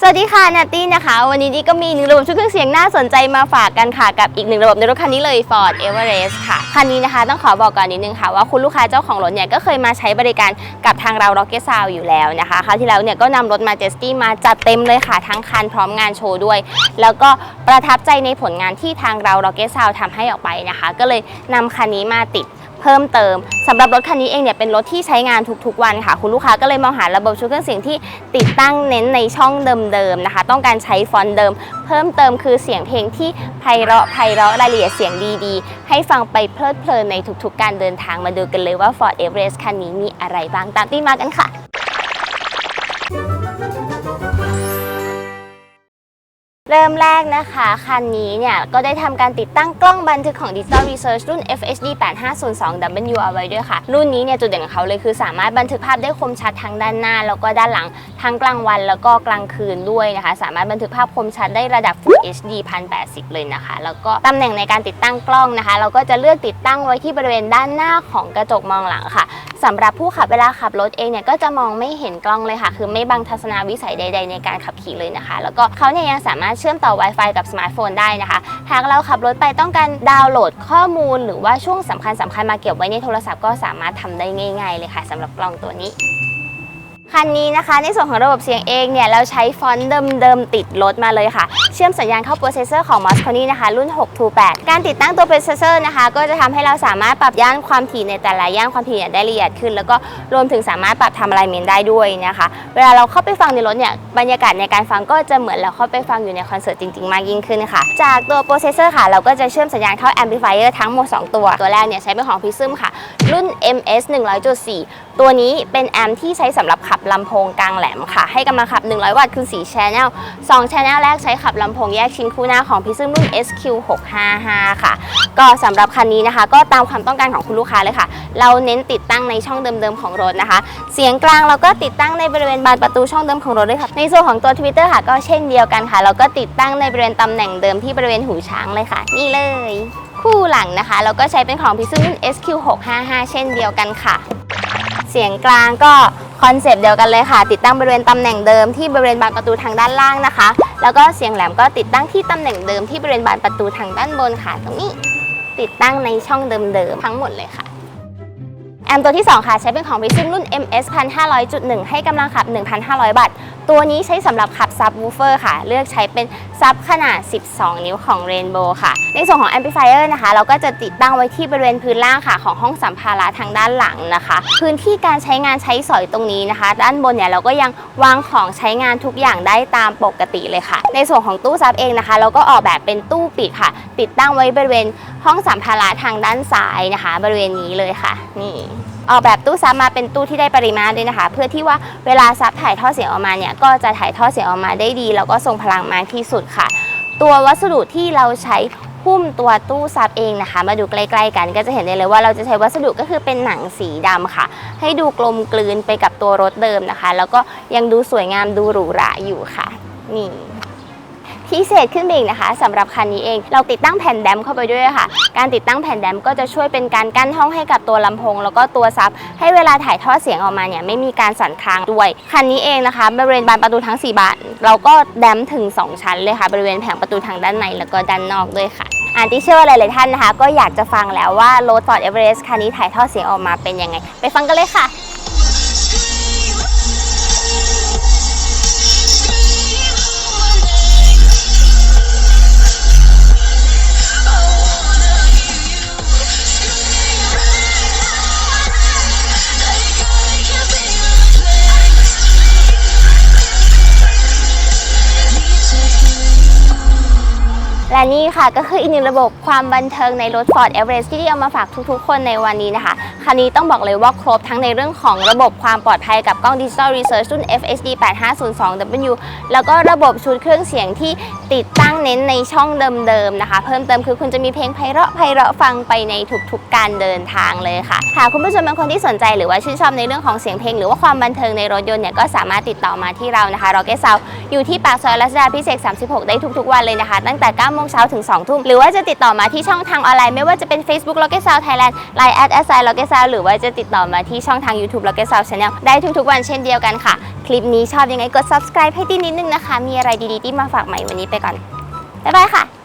สวัสดีค่ะนัตตี้นะคะ วันนี้ดีก็มีหนึ่งระบบชุดเครื่องเสียงน่าสนใจมาฝากกันค่ะ กับอีกหนึ่งระบบในรถคันนี้เลย Ford Everest ค่ะ คันนี้นะคะต้องขอบอกก่อนนิดนึงค่ะ ว่าคุณลูกค้าเจ้าของรถเนี่ยก็เคยมาใช้บริการกับทางเรา Rocket Sound อยู่แล้วนะคะคราวที่แล้วเนี่ยก็นำรถมาเจสตี้มาจัดเต็มเลยค่ะ ทั้งคันพร้อมงานโชว์ด้วย แล้วก็ประทับใจในผลงานที่ทางเรา Rocket Sound ทำให้ออกไปนะคะ ก็เลยนำคันนี้มาติด เพิ่มเติมสำหรับรถคันนี้เองเนี่ยเป็นรถที่ใช้งานทุกๆวันค่ะ คุณลูกค้าก็เลยมองหาระบบชุดเครื่องเสียงที่ติดตั้งเน้นในช่องเดิมๆนะคะ ต้องการใช้ฟอนต์เดิม เพิ่มเติมคือเสียงเพลงที่ไพเราะไพเราะรายละเอียดเสียงดีๆ ให้ฟังไปเพลิดเพลินในทุกๆ การเดินทางมาดูกันเลยว่า Ford Everest คันนี้มีอะไรบ้างตามที่มากันค่ะ ริ่มแรกนะคะ คันนี้เนี่ย ก็ได้ทำการติดตั้งกล้องบันทึกของ Digital Research รุ่น FHD 8502W เอาไว้ด้วยค่ะ รุ่นนี้เนี่ยจุดเด่นของเขาเลยคือสามารถบันทึกภาพได้คมชัดทั้งด้านหน้า แล้วก็ด้านหลังทั้งกลางวันแล้วก็กลางคืนด้วยนะคะ สามารถบันทึกภาพคมชัดได้ระดับ Full HD 1080 เลยนะคะ แล้วก็ตำแหน่งในการติดตั้งกล้องนะคะ เราก็จะเลือกติดตั้งไว้ที่บริเวณด้านหน้าของกระจกมองหลังค่ะ สำหรับผู้ขับเวลาขับรถเองเนี่ยก็จะมองไม่เห็นกล้องเลยค่ะ คือไม่บังทัศนวิสัยใด ๆ ในการขับขี่เลยนะคะ แล้วก็เขาเนี่ยยังสามารถเชื่อมต่อ Wi-Fi กับสมาร์ทโฟนได้นะคะ หากเราขับรถไปต้องการดาวน์โหลดข้อมูล หรือว่าช่วงสำคัญสำคัญมาเก็บไว้ในโทรศัพท์ก็สามารถทำได้ง่าย ๆ เลยค่ะสำหรับกล้องตัวนี้ คันนี้นะคะในส่วนของระบบเสียงเองเนี่ยเราใช้ฟอนต์เดิมๆติดรถมาเลยค่ะ เชื่อมสัญญาณเข้าโปรเซสเซอร์ของ Moscone นะคะ รุ่น 628 การติดตั้งตัวโปรเซสเซอร์นะคะ ก็จะทำให้เราสามารถปรับย่านความถี่ในแต่ละย่านความถี่ได้ละเอียดขึ้น แล้วก็รวมถึงสามารถปรับทำอะไรเมนได้ด้วยนะคะ เวลาเราเข้าไปฟังในรถเนี่ยบรรยากาศในการฟังก็จะเหมือนเราเข้าไปฟังอยู่ในคอนเสิร์ตจริงๆ มากยิ่งขึ้นค่ะ จากตัวโปรเซสเซอร์ค่ะ เราก็จะเชื่อมสัญญาณเข้าแอมพลิฟายเออร์ทั้งหมด 2 ตัว ตัวแรกเนี่ยใช้เป็นของ Prism ค่ะ รุ่น MS 100.4 ตัวนี้เป็นแอมที่ใช้สำหรับขับลำโพงกลางแหลมค่ะ ให้กำลังขับ 100 วัตต์คือ4 channel 2 channel แรกใช้ขับลำโพงแยกชิ้นคู่หน้าของ Prism รุ่น SQ655 ค่ะ ก็สำหรับคันนี้นะคะ ก็ตามความต้องการของคุณลูกค้าเลยค่ะ เราเน้นติดตั้งในช่องเดิมๆของรถนะคะ เสียงกลางเราก็ติดตั้งในบริเวณบานประตูช่องเดิมของรถด้วยค่ะ ในส่วนของตัว Twitter ค่ะ ก็เช่นเดียวกันค่ะ เราก็ติดตั้งในบริเวณตำแหน่งเดิมที่บริเวณหูช้างเลยค่ะ นี่เลยคู่หลังนะคะ เราก็ใช้เป็นของ Prism รุ่น SQ655 เช่นเดียวกันค่ะ เสียงกลางก็ คอนเซปต์เดียวกันเลยค่ะ ติดตั้งบริเวณตำแหน่งเดิมที่บริเวณบานประตูทางด้านล่างนะคะ แล้วก็เสียงแหลมก็ติดตั้งที่ตำแหน่งเดิมที่บริเวณบานประตูทางด้านบนค่ะ ตรงนี้ติดตั้งในช่องเดิมๆทั้งหมดเลยค่ะแอมตัวที่ 2 ค่ะ ใช้เป็นของ Prism รุ่น MS 1500.1 ให้กำลังขับ 1,500บัตต์ ตัวนี้ใช้สำหรับขับซับวูเฟอร์ค่ะ เลือกใช้เป็นซับขนาด 12 นิ้วของ Rainbow ค่ะ ในส่วนของ Amplifier นะคะ เราก็จะติดตั้งไว้ที่บริเวณพื้นล่างค่ะ ของห้องสัมภาระทางด้านหลังนะคะ พื้นที่การใช้งานใช้สอยตรงนี้นะคะ ด้านบนเนี่ยเราก็ยังวางของใช้งานทุกอย่างได้ตามปกติเลยค่ะ ในส่วนของตู้ซับเองนะคะ เราก็ออกแบบเป็นตู้ปิดค่ะ ติดตั้งไว้บริเวณห้องสัมภาระทางด้านซ้ายนะคะ บริเวณนี้เลยค่ะ นี่ ออกแบบตู้ซับมาเป็นตู้ที่ได้ปริมาตรด้วยนะคะ เพื่อที่ว่าเวลาซับถ่ายทอดเสียงออกมาเนี่ยก็จะถ่ายทอดเสียงออกมาได้ดี แล้วก็ทรงพลังมากที่สุดค่ะ ตัววัสดุที่เราใช้หุ้มตัวตู้ซับเองนะคะ มาดูใกล้ๆกันก็จะเห็นได้เลยว่าเราจะใช้วัสดุก็คือเป็นหนังสีดำค่ะ ให้ดูกลมกลืนไปกับตัวรถเดิมนะคะ แล้วก็ยังดูสวยงามดูหรูหราอยู่ค่ะ นี่ พิเศษขึ้นไปอีกนะคะสำหรับคันนี้เอง เราติดตั้งแผ่นแดมเข้าไปด้วยค่ะ การติดตั้งแผ่นแดมก็จะช่วยเป็นการกั้นห้องให้กับตัวลำโพง แล้วก็ตัวซับ ให้เวลาถ่ายทอดเสียงออกมาเนี่ยไม่มีการสั่นคลางด้วย คันนี้เองนะคะบริเวณบานประตูทั้ง 4 บานเราก็แดมถึง 2 ชั้นเลยค่ะ บริเวณแผงประตูทางด้านในแล้วก็ด้านนอกด้วยค่ะอันที่เชื่อว่าหลายๆท่านนะคะ ก็อยากจะฟังแล้วว่ารถ Ford Everest คันนี้ถ่ายทอดเสียงออกมาเป็นยังไง ไปฟังกันเลยค่ะ และนี่ค่ะก็คืออีกหนึ่งระบบความบันเทิงในรถ Ford Everest ที่เอามาฝากทุกๆ คนในวันนี้นะคะ คันนี้ต้องบอกเลยว่าครบทั้งในเรื่องของระบบความปลอดภัยกับกล้อง Digital Research รุ่น FHD 8502W แล้วก็ระบบชุดเครื่องเสียงที่ติดตั้งเน้นในช่องเดิมๆนะคะ เพิ่มเติมคือคุณจะมีเพลงไพเราะไพเราะฟังไปในทุกๆ การเดินทางเลยค่ะหากคุณผู้ชมเป็นคนที่สนใจหรือว่าชื่นชอบในเรื่องของเสียงเพลง หรือว่าความบันเทิงในรถยนต์เนี่ยก็สามารถติดต่อมาที่เรานะคะ Rocket Sound อยู่ที่ปากซอยรัชดาพิเศษ 36 ได้ทุกๆ วันเลยนะคะ ตั้งแต่9โมงเช้าถึง2ทุ่มหรือว่าจะติดต่อมาที่ช่องทางออนไลน์ไม่ว่าจะเป็น Facebook l o c k e t Sound Thailand Line at s i l o c k e t Sound หรือว่าจะติดต่อมาที่ช่องทาง YouTube l o c k e t Sound Channel ได้ทุกๆวันเช่นเดียวกันค่ะ คลิปนี้ชอบยังไงกด subscribe ให้ตีนิดนึงนะคะ มีอะไรดีๆที่มาฝากใหม่วันนี้ไปก่อนบ๊ายบายค่ะ